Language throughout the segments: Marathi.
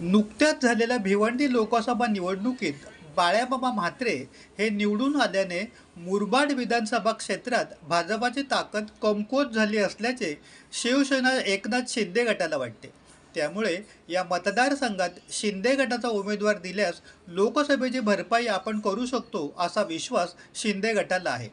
नुकत्याच झालेल्या भिवंडी लोकसभा निवडणुकीत बाळ्याबाबा म्हात्रे हे निवडून आल्याने मुरबाड विधानसभा क्षेत्रात भाजपाची ताकद कमकुवत झाली असल्याचे शिवसेना एकनाथ शिंदे गटाला वाटते. त्यामुळे या मतदारसंघात शिंदे गटाचा उमेदवार दिल्यास लोकसभेची भरपाई आपण करू शकतो असा विश्वास शिंदे गटाला आहे.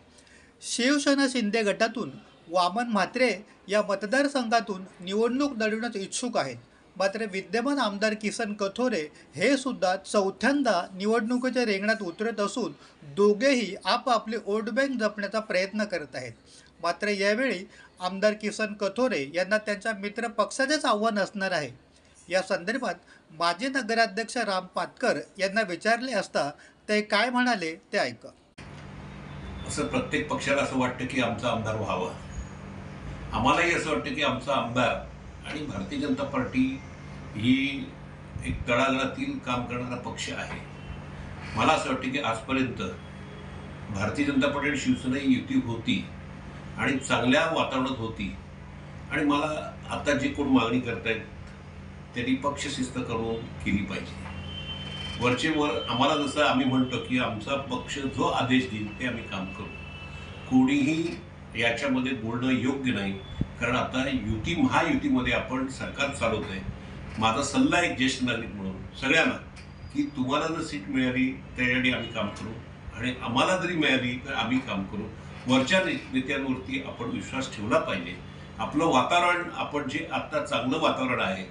शिवसेना शिंदे गटातून वामन म्हात्रे या मतदारसंघातून निवडणूक लढवण्यास इच्छुक आहेत. मात्र विद्यमान आमदार किसन कथोरे हे सुद्धा चौथ्यांदा निवडणुकीच्या रेंगणात उतरत असून दोघेही आपापले वोट बँक जपण्याचा प्रयत्न करत आहेत. मात्र यावेळी आमदार किसन कथोरे यांना त्यांच्या मित्र पक्षाचेच आव्हान असणार आहे. या संदर्भात माजी नगराध्यक्ष राम पातकर यांना विचारले असता ते काय म्हणाले ते ऐका. असं प्रत्येक पक्षाला असं वाटतं की आमचा आमदार व्हावा. आम्हालाही असं वाटतं की आमचा आमदार आणि भारतीय जनता पार्टी ही एक तळागाळातील काम करणारा पक्ष आहे. मला असं वाटतं की आजपर्यंत भारतीय जनता पार्टी आणि शिवसेना ही युती होती आणि चांगल्या वातावरणात होती. आणि मला आता जे कोण मागणी करतायत त्यांनी पक्षशिस्त करून केली पाहिजे. वरचे वर आम्हाला जसं आम्ही म्हणतो की आमचा पक्ष जो आदेश देईल ते आम्ही काम करू. कोणीही याच्यामध्ये बोलणं योग्य नाही. कारण आता युती महायुतीमध्ये आपण सरकार चालवत आहे माझा सल्ला एक ज्येष्ठ नागरिक म्हणून सगळ्यांना की तुम्हाला जर सीट मिळाली त्यासाठी आम्ही काम करू. आणि आम्हाला जरी मिळाली तर आम्ही काम करू. वरच्या ने- नेत्यांवरती आपण विश्वास ठेवला पाहिजे. आपलं वातावरण आपण जे आत्ता चांगलं वातावरण आहे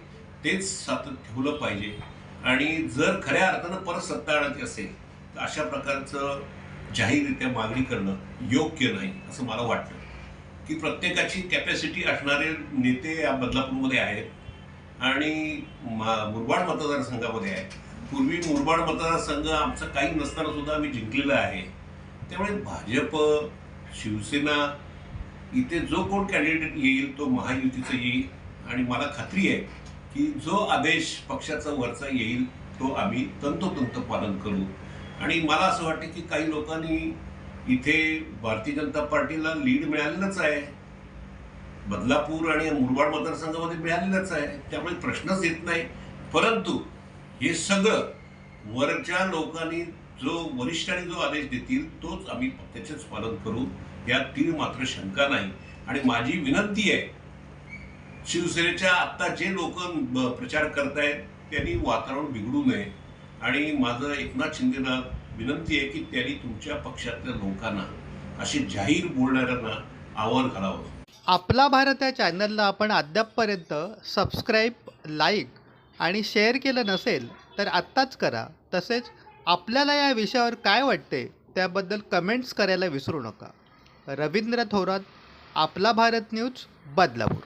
तेच सातत ठेवलं पाहिजे. आणि जर खऱ्या अर्थानं परत सत्ता आणायची असेल तर अशा प्रकारचं जाहीररित्या मागणी करणं योग्य नाही असं मला वाटतं. की प्रत्येकाची कॅपॅसिटी असणारे नेते या बदलापूरमध्ये आहेत. आणि मा- मुरबाड मतदारसंघामध्ये आहे पूर्वी मुरबाड मतदारसंघ आमचं काही नसताना सुद्धा आम्ही जिंकलेला आहे. त्यामुळे भाजप शिवसेना इथे जो कोण कॅन्डिडेट येईल तो महायुतीचा येईल. आणि मला खात्री आहे की जो आदेश पक्षाचा वरचा येईल तो आम्ही तंतोतंत पालन करू. आणि मला असं वाटतं की काही लोकांनी इथे भारतीय जनता पार्टीला लीड मिळालेलंच आहे. बदलापूर आणि मुरबाड मतदारसंघामध्ये मिळालेलंच आहे. त्यामुळे प्रश्नच येत नाही. परंतु हे सगळं वरच्या लोकांनी जो वरिष्ठांनी जो आदेश देतील तोच आम्ही त्याचेच पालन करू. यात तीळ मात्र शंका नाही. आणि माझी विनंती आहे शिवसेनेच्या आत्ता जे लोक प्रचार करतायत त्यांनी वातावरण बिघडू नये. आणि माझं एकनाथ शिंदेला विनंती आहे की त्यांनी तुमच्या पक्षातल्या लोकांना असे जाहीर बोलणाऱ्यांना आव्हान करावं. आपला भारत या चॅनलला आपण अद्यापपर्यंत सबस्क्राईब लाईक आणि शेअर केलं नसेल तर आत्ताच करा. तसेच आपल्याला या विषयावर काय वाटते त्याबद्दल कमेंट्स करायला विसरू नका. रवींद्र थोरात आपला भारत न्यूज बदलापूर.